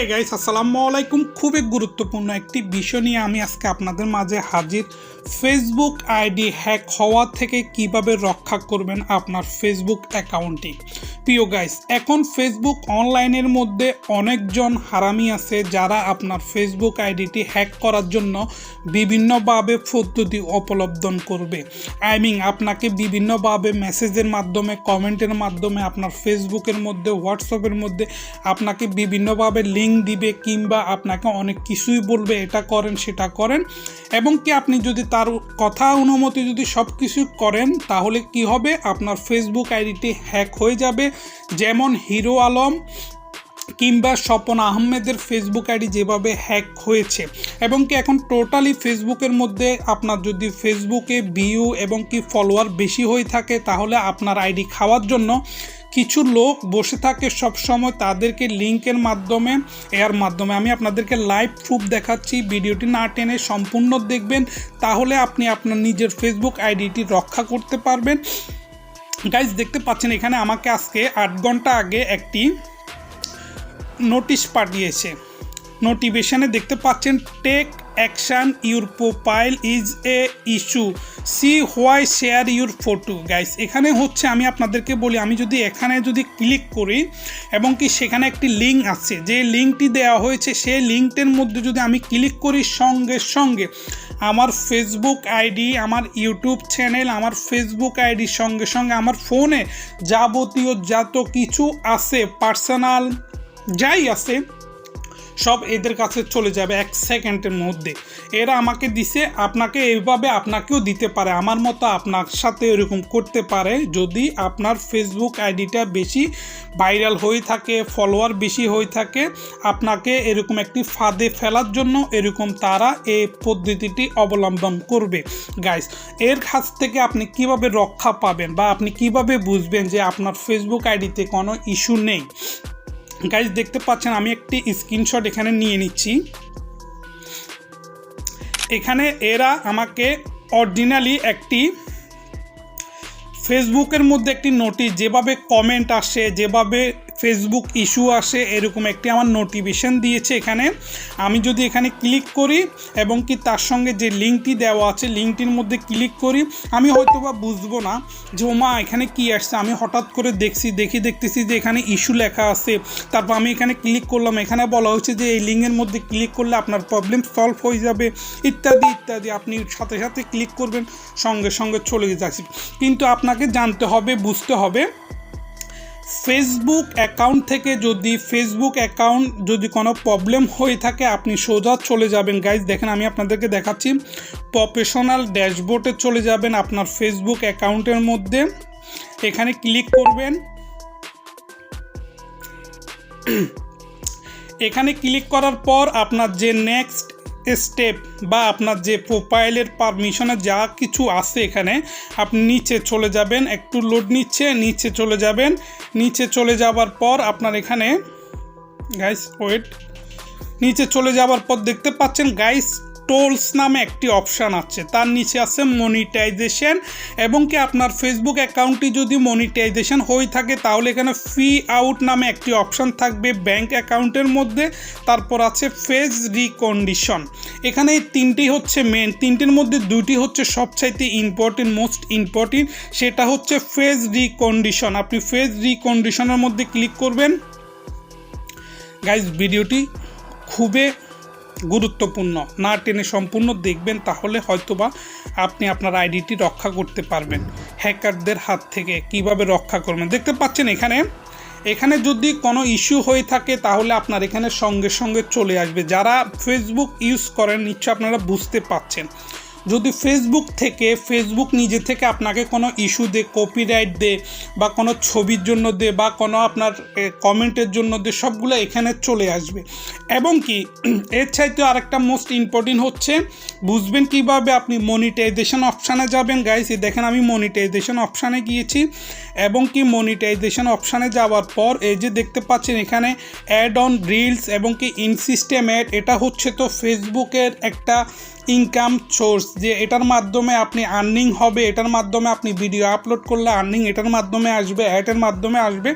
Hey guys আসসালামু আলাইকুম। খুবই গুরুত্বপূর্ণ একটি বিষয় নিয়ে আমি আজকে আপনাদের মাঝে হাজির। ফেসবুক আইডি হ্যাক হওয়া থেকে কীভাবে রক্ষা করবেন আপনার ফেসবুক অ্যাকাউন্টটি প্রিয় গাইস এখন ফেসবুক অনলাইনের মধ্যে অনেকজন হারামি আছে যারা আপনার ফেসবুক আইডিটি হ্যাক করার জন্য বিভিন্নভাবে পদ্ধতি অবলম্বন করবে। আই মিন আপনাকে বিভিন্নভাবে মেসেজের মাধ্যমে কমেন্টের মাধ্যমে, আপনার ফেসবুকের মধ্যে হোয়াটসঅ্যাপের মধ্যে, আপনাকে বিভিন্নভাবে লিঙ্ক দিবে কিংবা আপনাকে অনেক কিছুই বলবে, এটা করেন, সেটা করেন। এবং কি আপনি যদি তার কথা অনুমতি যদি সব কিছু করেন, তাহলে কি হবে? আপনার ফেসবুক আইডিটি হ্যাক হয়ে যাবে। যেমন হিরো আলম কিংবা স্বপন আহমেদের ফেসবুক আইডি যেভাবে হ্যাক হয়েছে। এবং কি এখন টোটালি ফেসবুকের মধ্যে আপনার যদি ফেসবুকে ভিউ এবং কি ফলোয়ার বেশি হয়ে থাকে, তাহলে আপনার আইডি খাওয়ার জন্য কিছু লোক বসে থাকে সব সময় তাদেরকে লিঙ্কের মাধ্যমে, এর মাধ্যমে। আমি আপনাদেরকে লাইভ প্রুফ দেখাচ্ছি, ভিডিওটি না টেনে সম্পূর্ণ দেখবেন, তাহলে আপনি আপনার নিজের ফেসবুক আইডিটি রক্ষা করতে পারবেন। গাইজ দেখতে পাচ্ছেন এখানে আমাকে আজকে আট ঘণ্টা আগে একটি নোটিশ পাঠিয়েছে। নোটিফিকেশনে দেখতে পাচ্ছেন take action your profile is a issue see why share your photo guys এখানে হচ্ছে আমি আপনাদেরকে বলি, আমি যদি এখানে যদি ক্লিক করি, এবং কি সেখানে একটি লিঙ্ক আছে, যে লিঙ্কটি দেওয়া হয়েছে, সেই লিঙ্কটির মধ্যে যদি আমি ক্লিক করি সঙ্গে সঙ্গে, আমার ফেসবুক আইডি আমার ইউটিউব চ্যানেল আমার ফেসবুক আইডির সঙ্গে সঙ্গে আমার ফোনে যাবতীয় যত কিছু আছে পার্সোনাল যাই আছে সব এদের কাছে চলে যাবে এক সেকেন্ডের মধ্যে। এরা আমাকে দিছে, আপনাকে এইভাবে আপনাকেও দিতে পারে। আমার মতো আপনার সাথে এরকম করতে পারে যদি আপনার ফেসবুক আইডিটা বেশি ভাইরাল হয়ে থাকে ফলোয়ার বেশি হয়ে থাকে। আপনাকে এরকম একটি ফাঁদে ফেলার জন্য এরকম তারা এই পদ্ধতিটি অবলম্বন করবে। গাইস এর কাছ থেকে আপনি কীভাবে রক্ষা পাবেন বা আপনি কীভাবে বুঝবেন যে আপনার ফেসবুক আইডিতে কোনো ইস্যু নেই? গাইজ দেখতে পাচ্ছেন, আমি একটি স্ক্রিনশট এখানে নিয়ে নিচ্ছি। এখানে এরা আমাকে অরিজিনালি একটি ফেসবুকের মধ্যে একটি নোটিশ যেভাবে কমেন্ট আসে, যেভাবে ফেসবুক ইস্যু আসে, এরকম একটি আমার নোটিফিকেশান দিয়েছে এখানে। আমি যদি এখানে ক্লিক করি এবং কি তার সঙ্গে যে লিঙ্কটি দেওয়া আছে লিঙ্কটির মধ্যে ক্লিক করি, আমি হয়তো বা বুঝব না যে মা, এখানে কি আসছে? আমি হঠাৎ করে দেখছি, দেখি দেখতেছি যে এখানে ইস্যু লেখা আছে। তারপর আমি এখানে ক্লিক করলাম। এখানে বলা হয়েছে যে, এই লিঙ্কের মধ্যে ক্লিক করলে আপনার প্রবলেম সলভ হয়ে যাবে। ইত্যাদি ইত্যাদি। আপনি সাথে সাথে ক্লিক করবেন, সঙ্গে সঙ্গে চলে যাচ্ছে। কিন্তু আপনাকে জানতে হবে, বুঝতে হবে ফেসবুক অ্যাকাউন্ট থেকে যদি ফেসবুক অ্যাকাউন্ট যদি কোনো প্রবলেম হয়ে থাকে, আপনি সোজা চলে যাবেন। গাইজ দেখেন, আমি আপনাদেরকে দেখাচ্ছি। প্রফেশনাল ড্যাশবোর্ডে চলে যাবেন আপনার ফেসবুক অ্যাকাউন্টের মধ্যে। এখানে ক্লিক করবেন। এখানে ক্লিক করার পর আপনার যে নেক্সট স্টেপ বা আপনার যে প্রোফাইলের পারমিশনে যা কিছু আছে এখানে, আপনি নিচে চলে যাবেন, একটু লোড নিচ্ছে, নিচে চলে যাবেন। নিচে চলে যাবার পর আপনার এখানে গাইস ওয়েট নিচে চলে যাওয়ার পর দেখতে পাচ্ছেন গাইস টোলস নামে একটি অপশান আছে। তার নিচে আছে মনিটাইজেশন এবং কি আপনার ফেসবুক অ্যাকাউন্টটি যদি মনিটাইজেশন হয়ে থাকে, তাহলে এখানে ফি আউট নামে একটি অপশান থাকবে ব্যাংক অ্যাকাউন্টের মধ্যে। তারপর আছে ফেজ রিকন্ডিশন এখানে এই তিনটি হচ্ছে মেন তিনটির মধ্যে দুটি হচ্ছে সবচাইতে ইম্পর্টেন্ট মোস্ট ইম্পর্টেন্ট সেটা হচ্ছে ফেজ রিকন্ডিশন আপনি ফেজ রিকন্ডিশনের মধ্যে ক্লিক করবেন। গাইজ ভিডিওটি খুবই গুরুত্বপূর্ণ। না টেনে সম্পূর্ণ দেখবেন, তাহলে হয়তোবা আপনি আপনার আইডিটি রক্ষা করতে পারবেন হ্যাকারদের হাত থেকে। কীভাবে রক্ষা করবেন? দেখতে পাচ্ছেন এখানে এখানে যদি কোনো ইস্যু হয়ে থাকে, তাহলে আপনার এখানে সঙ্গে সঙ্গে চলে আসবে। যারা ফেসবুক ইউজ করেন নিশ্চয় আপনারা বুঝতে পাচ্ছেন। যদি ফেসবুক থেকে ফেসবুক নিজে থেকে আপনাকে কোনো ইস্যু দে কপিরাইট দে, বা কোনো ছবির জন্য দে, বা কোনো আপনার কমেন্টের জন্য দে, সবগুলো এখানে চলে আসবে। এবং কি, এর চাইতে আরেকটা মোস্ট ইম্পর্টেন্ট হচ্ছে, বুঝবেন কীভাবে আপনি মনিটাইজেশন অপশানে যাবেন। গাইস দেখেন আমি মনিটাইজেশন অপশানে গিয়েছি। এবং কি মনিটাইজেশন অপশানে যাওয়ার পর এই যে দেখতে পাচ্ছেন এখানে অ্যাড অন রিলস এবং কি ইনসিস্টেম অ্যাড এটা হচ্ছে তো ফেসবুকের একটা ইনকাম সোর্স যে এটার মাধ্যমে আপনি আর্নিং হবে, এটার মাধ্যমে আপনি ভিডিও আপলোড করলে আর্নিং এটার মাধ্যমে আসবে অ্যাডের মাধ্যমে আসবে।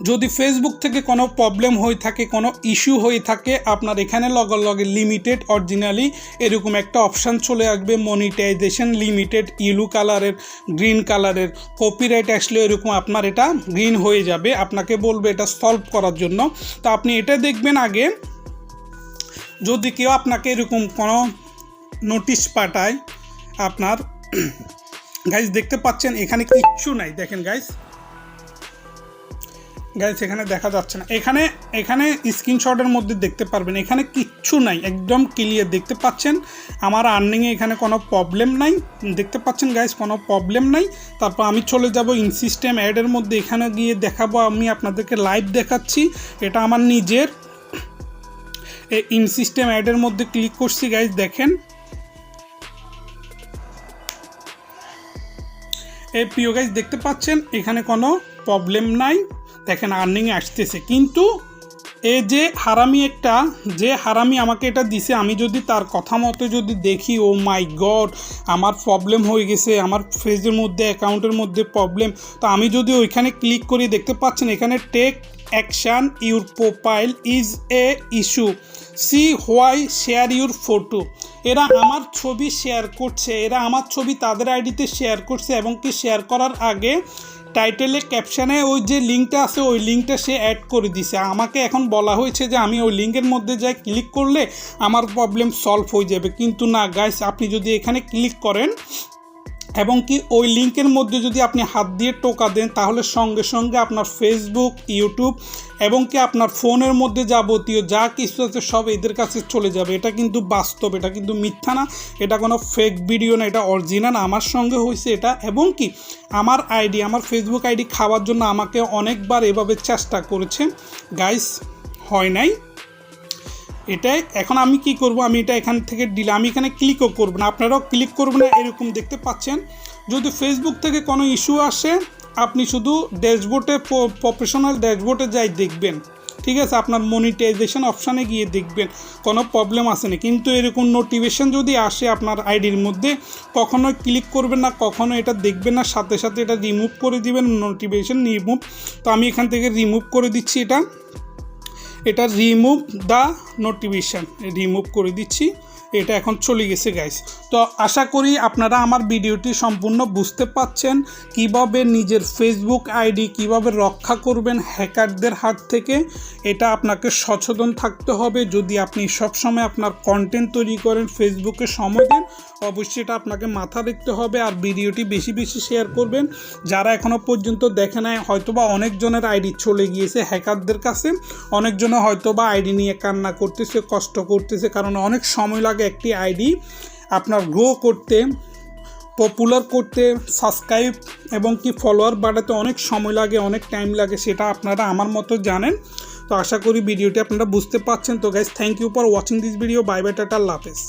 যদি ফেসবুক থেকে কোনো প্রবলেম হয়ে থাকে, কোনো ইস্যু হয়ে থাকে, আপনার এখানে লগে লগে লিমিটেড অরিজিনালি এরকম একটা অপশান চলে আসবে মনিটাইজেশন লিমিটেড ইলু কালারের গ্রিন কালারের কপিরাইট আসলে এরকম আপনার এটা গ্রিন হয়ে যাবে। আপনাকে বলবে এটা সলভ করার জন্য। তো আপনি এটা দেখবেন আগে, যদি কেউ আপনাকে এরকম কোনো নোটিশ পাঠায়, আপনার গাইজ দেখতে পাচ্ছেন, এখানে কিচ্ছু নাই। দেখেন গাইজ গাইজ এখানে দেখা যাচ্ছে না। এখানে এখানে স্ক্রিনশটের মধ্যে দেখতে পারবেন। এখানে কিচ্ছু নাই। একদম ক্লিয়ার দেখতে পাচ্ছেন। আমার আর্নিংয়ে এখানে কোনো প্রবলেম নাই। দেখতে পাচ্ছেন গাইজ কোনো প্রবলেম নাই। তারপর আমি চলে যাব ইন সিস্টেম অ্যাডের মধ্যে। এখানে গিয়ে দেখাবো, আমি আপনাদেরকে লাইভ দেখাচ্ছি। এটা আমার নিজের। ইন সিস্টেম অ্যাডের মধ্যে ক্লিক করছি গাইজ দেখেন। এই প্রিয় গাইজ দেখতে পাচ্ছেন? এখানে কোনো প্রবলেম নাই। দেখেন আর্নিং আসতেছে। কিন্তু এ যে হারামি একটা, যে হারামি আমাকে এটা দিছে, আমি যদি তার কথা মতো যদি দেখি ও মাই গড আমার প্রবলেম হয়ে গেছে, আমার ফেজের মধ্যে, অ্যাকাউন্টের মধ্যে প্রবলেম তো আমি যদি ওইখানে ক্লিক করি, দেখতে পাচ্ছেন, এখানে take action your profile is a issue see why share your photo এরা আমার ছবি শেয়ার করছে, এরা আমার ছবি তাদের আইডিতে শেয়ার করছে এবং কি শেয়ার করার আগে টাইটেলে ক্যাপশানে ওই যে লিঙ্কটা আছে, ওই লিঙ্কটা সে অ্যাড করে দিছে। আমাকে এখন বলা হয়েছে যে আমি ওই লিঙ্কের মধ্যে যাই ক্লিক করলে আমার প্রবলেম সলভ হয়ে যাবে। কিন্তু না গাইস আপনি যদি এখানে ক্লিক করেন এবং কি ওই লিঙ্কের মধ্যে যদি আপনি হাত দিয়ে টোকা দেন, তাহলে সঙ্গে সঙ্গে আপনার ফেসবুক ইউটিউব এবং কি আপনার ফোনের মধ্যে যাবতীয় যা কিছু আছে সব এদের কাছে চলে যাবে। এটা কিন্তু বাস্তব, এটা কিন্তু মিথ্যা না। এটা কোনো ফেক ভিডিও না, এটা অরিজিনাল আমার সঙ্গে হয়েছে এটা এবং কি আমার আইডি আমার ফেসবুক আইডি খাওয়ার জন্য আমাকে অনেকবার এভাবে চেষ্টা করেছে। গাইস হয় নাই? এটাই এখন আমি কি করব? আমি এটা এখান থেকে দিলে আমি এখানে ক্লিকও করব না। আপনারাও ক্লিক করবেন না, এরকম দেখতে পাচ্ছেন। যদি ফেসবুক থেকে কোনো ইস্যু আসে, আপনি শুধু ড্যাশবোর্ডে প্রফেশনাল ড্যাশবোর্ডে যাই দেখবেন। ঠিক আছে? আপনার মনিটাইজেশন অপশানে গিয়ে দেখবেন। কোনো প্রবলেম আসেনি কিন্তু এরকম নোটিফিকেশান যদি আসে আপনার আইডির মধ্যে কখনো ক্লিক করবেন না কখনো এটা দেখবেন না। সাথে সাথে এটা রিমুভ করে দিবেন নোটিফিকেশান রিমুভ তো আমি এখান থেকে রিমুভ করে দিচ্ছি এটা। এটা রিমুভ দ্য নোটিফিকেশান রিমুভ করে দিচ্ছি। এটা এখন চলে গেছে গাইস তো আশা করি আপনারা আমার ভিডিওটি সম্পূর্ণ বুঝতে পাচ্ছেন। কীভাবে নিজের ফেসবুক আইডি কীভাবে রক্ষা করবেন হ্যাকারদের হাত থেকে, এটা আপনাকে সচেতন থাকতে হবে। যদি আপনি সবসময় আপনার কন্টেন্ট তৈরি করেন ফেসবুকে সময় দেন, অবশ্যই এটা আপনাকে মাথা দেখতে হবে আর ভিডিওটি বেশি বেশি শেয়ার করবেন। যারা এখনও পর্যন্ত দেখে নেয় হয়তোবা অনেকজনের আইডি চলে গিয়েছে হ্যাকারদের কাছে। অনেকজনে হয়তোবা আইডি নিয়ে কান্না করতেছে, কষ্ট করতেছে, কারণ অনেক সময় লাগে একটি আইডি আপনার গ্রো করতে পপুলার করতে সাবস্ক্রাইব এবং কি ফলোয়ার বাড়াতে অনেক সময় লাগে, অনেক টাইম লাগে, সেটা আপনারা আমার মতো জানেন। তো আশা করি ভিডিওটি আপনারা বুঝতে পারছেন। তো guys thank you for watching this video bye bye tata লাফেজ